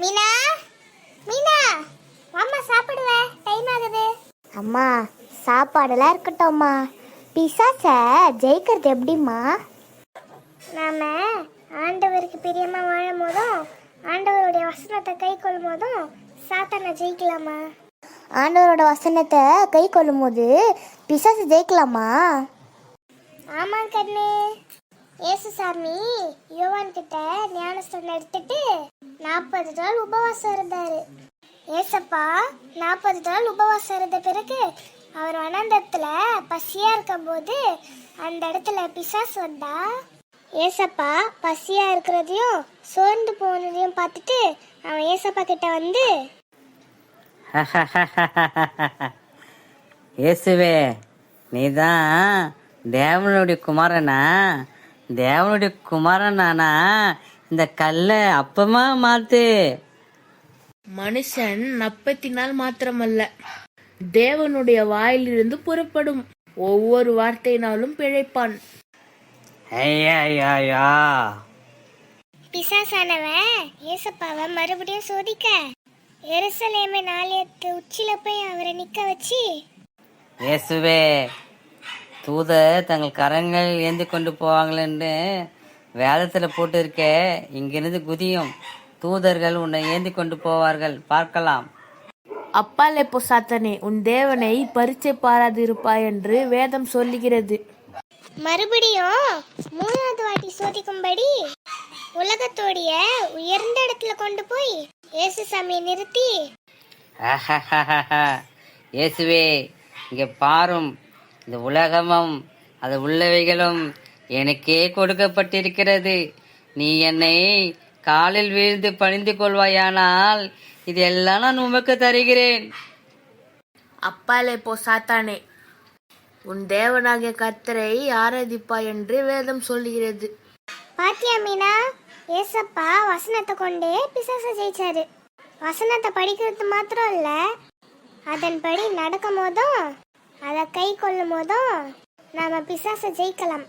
மீனா? மீனா வாம்மா சாப்பிடுவ டைம் ஆகுது. அம்மா சாப்பாடெல்லாம் இருக்கட்டும்மா. பிசாச ஜெயிக்கிறது எப்படிம்மா? நாம ஆண்டவருக்கு பிரியமா வாழும் போதும் ஆண்டவருடைய வசனத்தை கை கொள்ளும் போதும் சாத்தானை ஜெயிக்கலாமா? ஆண்டவரோட வசனத்தை கை கொள்ளும் போது பிசாசு ஜெயிக்கலாமா? ஆமா கண்ணு. ஏசுசாமி யோவான் கிட்ட ஞானஸ்தானம் எடுத்துட்டு நாற்பது நாள் உபவாசம் இருந்தாரு. ஏசப்பா நாற்பது நாள் உபவாசம் இருந்த பிறகு அவர் வனாந்தரத்துல பசியா இருக்கும்போது அந்த இடத்துல பிசாஸ் வந்தா. ஏசப்பா பசியா இருக்கிறதையும் சோர்ந்து போனதையும் பார்த்துட்டு அவன் ஏசப்பா கிட்ட வந்து இயேசுவே நீதான் தேவனுடைய குமாரனா? தேவனுடைய குமாரனானா? இந்த கல்லை அப்பமா மாத்து. மனுஷன் அப்பத்தினால் மாத்திரமல்ல. தேவனுடைய வாயிலிருந்து புறப்படும். ஒவ்வொரு வார்த்தையினாலும் பிழைப்பான். ஐயா பிசாசானவன் ஏசப்பாவை மறுபடியும் சோதிக்க. எருசலேமை நாளையத்து உச்சில போய் அவரை நிக்க வச்சு. இயேசுவே தூதர் தங்கள் கரங்கள் ஏந்தி கொண்டு போவாங்களேன்னு வேதத்தில் போட்டிருக்க இங்கிருந்து குதியும். தூதர்கள் உன்னை ஏந்தி கொண்டு போவார்கள். பார்க்கலாம். அப்பாலே போ சாத்தனே உன் தேவனை பரீட்சை பாராதிருப்பாய் என்று வேதம் சொல்லுகிறது. மறுபடியும் மூணாவது வாட்டி சோதிக்கும்படி உலகத்தோடைய உயர்ந்த இடத்துல கொண்டு போய் இயேசு சாமியை நிறுத்தி. இயேசுவே இங்கே பாரும். இந்த உலகமும் அது உள்ளவைகளும் எனக்கே கொடுக்கப்பட்டிருக்கிறது. நீ என்னை காலில் வீழ்ந்து பணிந்து கொள்வாயானால் இதெல்லாம் நான் உமக்கு தருகிறேன். அப்பாலே போ சாத்தானே. உன் தேவனாகிய கர்த்தரை ஆராதிப்பாய் என்று வேதம் சொல்லுகிறது. பாத்தியா மீனா? ஏசப்பா வசனத்தை கொண்டே பிசாச ஜெயிச்சாரு. வசனத்தை படிக்கிறது மாத்திரம் இல்ல அதன்படி நடக்கும் போதும் அதை கை கொள்ளும் போதும் நாம பிசாச ஜெயிக்கலாம்.